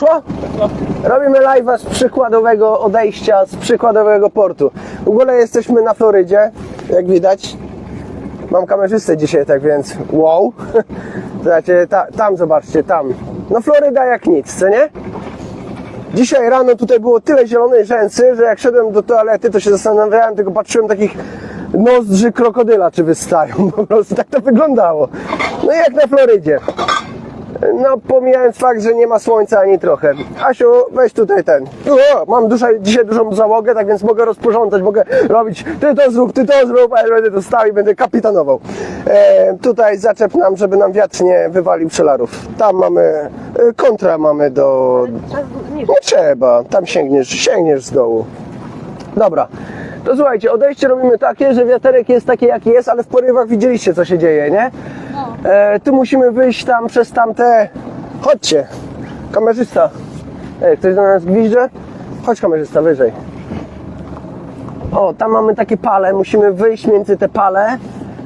Szło? Robimy live'a z przykładowego odejścia, z przykładowego portu. W ogóle jesteśmy na Florydzie, jak widać. Mam kamerzystę dzisiaj, tak więc wow. Zobaczcie, ta, tam zobaczcie, tam. No Floryda jak nic, co nie? Dzisiaj rano tutaj było tyle zielonej rzęsy, że jak szedłem do toalety, to się zastanawiałem, tylko patrzyłem takich nozdrzy krokodyla, czy wystają. Po prostu tak to wyglądało. No i jak na Florydzie. No, pomijając fakt, że nie ma słońca ani trochę. Asiu, weź tutaj ten. O, mam dzisiaj dużą załogę, tak więc mogę rozporządzać, mogę robić ty to zrób, ty to zrób, a ja będę to stał i będę kapitanował. E, tutaj zaczep nam, żeby nam wiatr nie wywalił przelarów. Tam mamy, e, kontra mamy do... Nie trzeba, tam sięgniesz, sięgniesz z dołu. Dobra. To słuchajcie, odejście robimy takie, że wiaterek jest taki jaki jest, ale w porywach widzieliście co się dzieje, nie? E, tu musimy wyjść tam przez tamte... Chodźcie! Kamerzysta. Ej, ktoś do nas gwizdże? Chodź kamerzysta, wyżej. O, tam mamy takie pale, musimy wyjść między te pale.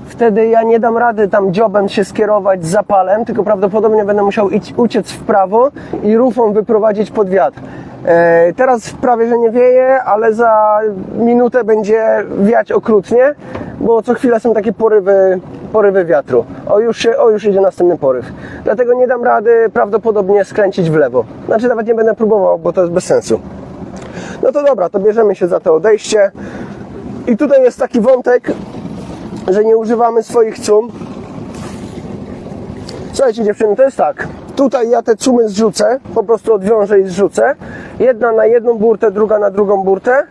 Wtedy ja nie dam rady tam dziobem się skierować z zapalem, tylko prawdopodobnie będę musiał iść, uciec w prawo i rufą wyprowadzić pod wiatr. E, teraz prawie, że nie wieje, ale za minutę będzie wiać okrutnie, bo co chwilę są takie porywy, porywy wiatru. O już, się, o, już idzie następny poryw. Dlatego nie dam rady prawdopodobnie skręcić w lewo. Znaczy nawet nie będę próbował, bo to jest bez sensu. No to dobra, to bierzemy się za to odejście. I tutaj jest taki wątek, że nie używamy swoich cum. Słuchajcie dziewczyny, to jest tak. Tutaj ja te cumy zrzucę, po prostu odwiążę i zrzucę. Jedna na jedną burtę, druga na drugą burtę.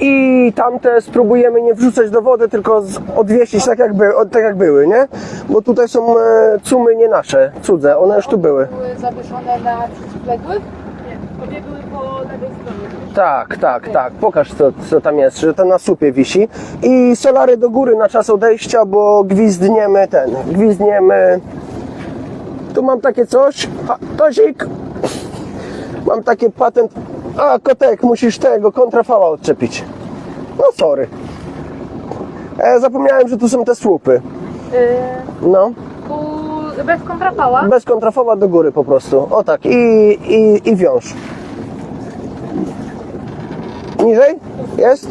I tamte spróbujemy nie wrzucać do wody, tylko odwiesić tak jak, by, tak jak były, nie? Bo tutaj są e, cumy nie nasze, cudze, one już tu były. były zawieszone na przeciwległych? Nie, obie były po lewej stronie. Tak, tak, tak. Pokaż co, co tam jest, że to na słupie wisi. I solary do góry na czas odejścia, bo gwizdniemy ten, gwizdniemy. Tu mam takie coś. Ha, Tozik! Mam taki patent. A, kotek, musisz tego kontrafała odczepić. No sorry. E, zapomniałem, że tu są te słupy. Yy, No, bez kontrapała. bez kontrafała do góry po prostu. O tak, i, i, i wiąż. Niżej? Jest?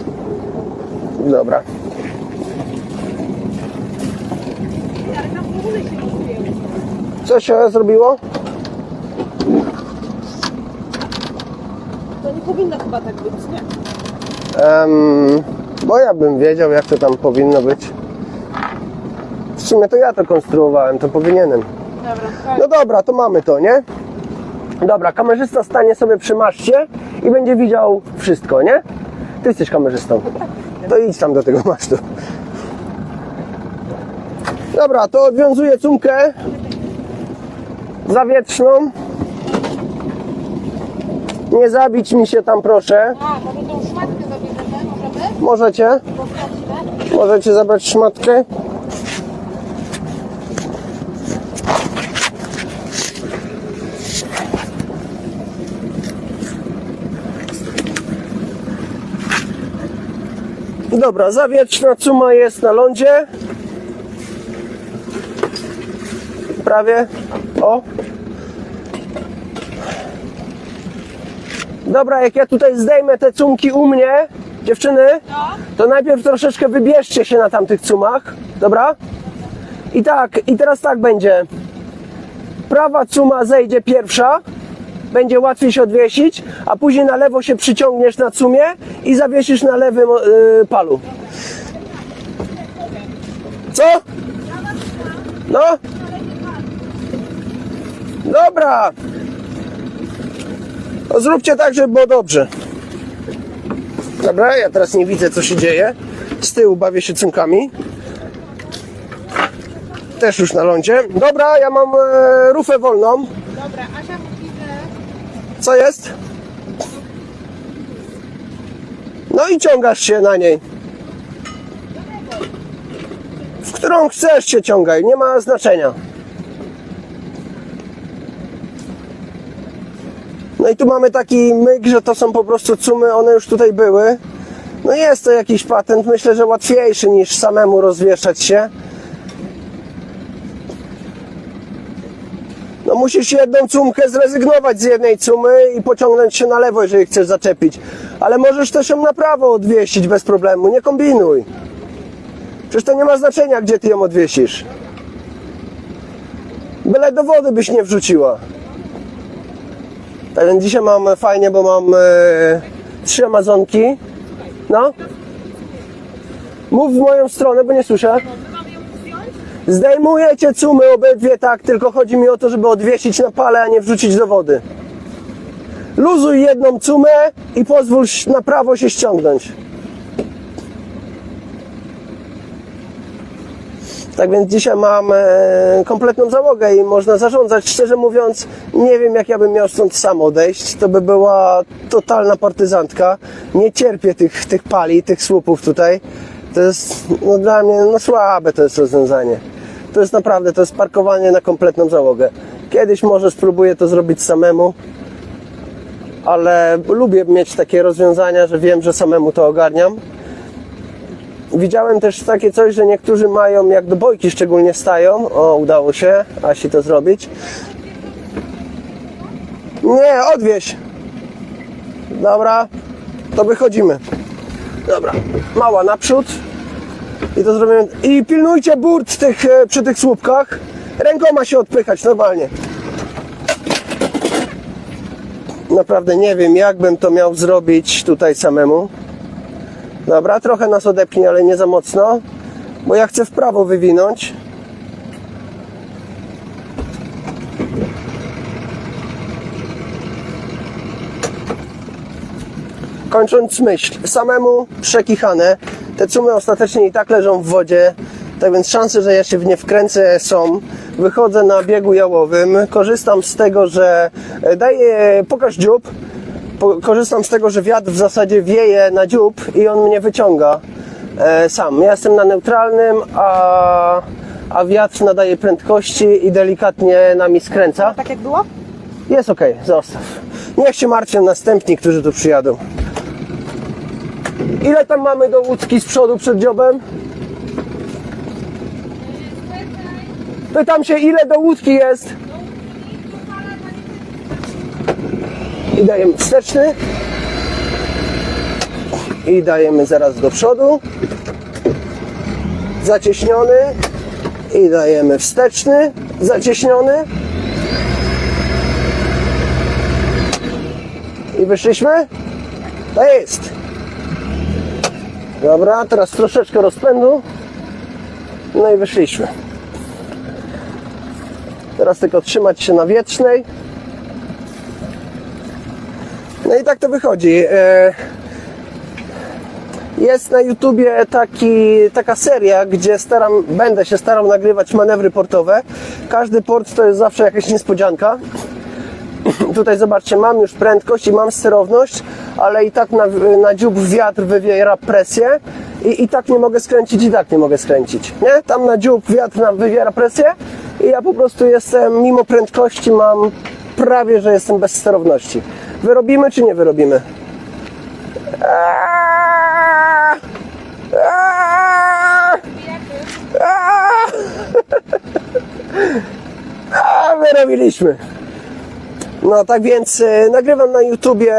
Dobra. Co się zrobiło? To nie powinno chyba tak być, nie? Em, bo ja bym wiedział, jak to tam powinno być. W sumie to ja to konstruowałem, to powinienem. Dobra, tak. No dobra, to mamy to, nie? Dobra, kamerzysta stanie sobie przy maszcie i będzie widział wszystko, nie? Ty jesteś kamerzystą. To idź tam do tego masztu. Dobra, to odwiązuję cumkę zawietrzną. Nie zabić mi się tam, proszę. A, może tą szmatkę zabierzemy? Możemy? Możecie, możecie zabrać szmatkę. Dobra, zawietrzna cuma jest na lądzie. Prawie. O. Dobra, jak ja tutaj zdejmę te cumki u mnie, dziewczyny, to najpierw troszeczkę wybierzcie się na tamtych cumach, dobra? I tak, i teraz tak będzie. Prawa cuma zejdzie pierwsza, będzie łatwiej się odwiesić, a później na lewo się przyciągniesz na cumie i zawiesisz na lewym y, palu. Co? No? Dobra. No zróbcie tak, żeby było dobrze. Dobra, ja teraz nie widzę, co się dzieje. Z tyłu bawię się cumkami. Też już na lądzie. Dobra, ja mam e, rufę wolną. Dobra, Asia mówi, że... Co jest? No i ciągasz się na niej. W którą chcesz się ciągaj, nie ma znaczenia. No i tu mamy taki myk, że to są po prostu cumy, one już tutaj były. No jest to jakiś patent, myślę, że łatwiejszy niż samemu rozwieszać się. No musisz jedną cumkę zrezygnować z jednej cumy i pociągnąć się na lewo, jeżeli chcesz zaczepić. Ale możesz też ją na prawo odwieścić bez problemu, nie kombinuj. Przecież to nie ma znaczenia, gdzie ty ją odwiesisz. Byle do wody byś nie wrzuciła. Tak więc dzisiaj mam fajnie, bo mam e, trzy amazonki. No. Mów w moją stronę, bo nie słyszę. Zdejmujecie cumy obydwie tak, tylko chodzi mi o to, żeby odwiesić na pale, a nie wrzucić do wody. Luzuj jedną cumę i pozwól na prawo się ściągnąć. Tak więc dzisiaj mam e, kompletną załogę i można zarządzać. Szczerze mówiąc, nie wiem jak ja bym miał stąd sam odejść. To by była totalna partyzantka. Nie cierpię tych, tych pali, tych słupów tutaj. To jest no, dla mnie no, słabe to jest rozwiązanie. To jest naprawdę, to jest parkowanie na kompletną załogę. Kiedyś może spróbuję to zrobić samemu, ale lubię mieć takie rozwiązania, że wiem, że samemu to ogarniam. Widziałem też takie coś, że niektórzy mają, jak do bojki szczególnie stają. O, udało się Asi to zrobić. Nie, odwieź. Dobra, to wychodzimy. Dobra, mała naprzód. I to zrobimy. I pilnujcie burt tych, e, przy tych słupkach. Rękoma się odpychać, normalnie. Naprawdę nie wiem, jak bym to miał zrobić tutaj samemu. Dobra, trochę nas odepchnie, ale nie za mocno, bo ja chcę w prawo wywinąć. Kończąc myśl, samemu przekichane, te cumy ostatecznie i tak leżą w wodzie, tak więc szanse, że ja się w nie wkręcę są. Wychodzę na biegu jałowym, korzystam z tego, że e, daję, pokaż dziób, korzystam z tego, że wiatr w zasadzie wieje na dziób i on mnie wyciąga e, sam. Ja jestem na neutralnym, a, a wiatr nadaje prędkości i delikatnie nami skręca. Tak jak było? Jest ok, zostaw. Niech się martwią następni, którzy tu przyjadą. Ile tam mamy do łódki z przodu przed dziobem? Pytam się, ile do łódki jest? I dajemy wsteczny. I dajemy zaraz do przodu. Zacieśniony. I dajemy wsteczny. Zacieśniony. I wyszliśmy? To jest. Dobra, teraz troszeczkę rozpędu. No i wyszliśmy. Teraz tylko trzymać się na wietrznej. No i tak to wychodzi. E, Jest na YouTubie taki, taka seria, gdzie staram, będę się starał nagrywać manewry portowe. Każdy port to jest zawsze jakaś niespodzianka. Tutaj zobaczcie, mam już prędkość i mam sterowność, ale i tak na, na dziób wiatr wywiera presję i, i tak nie mogę skręcić, i tak nie mogę skręcić. Nie? Tam na dziób wiatr nam wywiera presję i ja po prostu jestem, mimo prędkości mam prawie, że jestem bez sterowności. Wyrobimy czy nie wyrobimy? Wyrobiliśmy. No tak więc e, nagrywam na YouTubie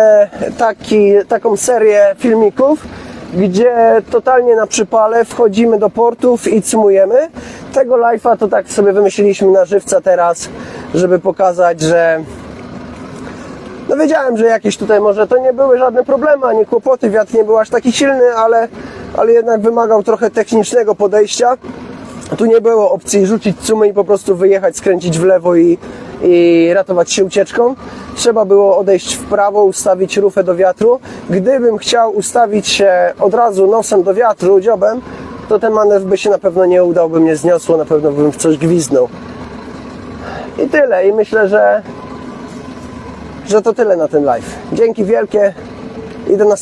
taki, taką serię filmików, gdzie totalnie na przypale wchodzimy do portów i cumujemy. Tego live'a to tak sobie wymyśliliśmy na żywca teraz, żeby pokazać, że no wiedziałem, że jakieś tutaj może to nie były żadne problemy, ani kłopoty, wiatr nie był aż taki silny, ale, ale jednak wymagał trochę technicznego podejścia. Tu nie było opcji rzucić cumy i po prostu wyjechać, skręcić w lewo i, i ratować się ucieczką. Trzeba było odejść w prawo, ustawić rufę do wiatru. Gdybym chciał ustawić się od razu nosem do wiatru, dziobem, to ten manewr by się na pewno nie udał, by mnie zniosło, na pewno bym w coś gwizdnął. I tyle. I myślę, że, że to tyle na ten live. Dzięki wielkie i do następnego.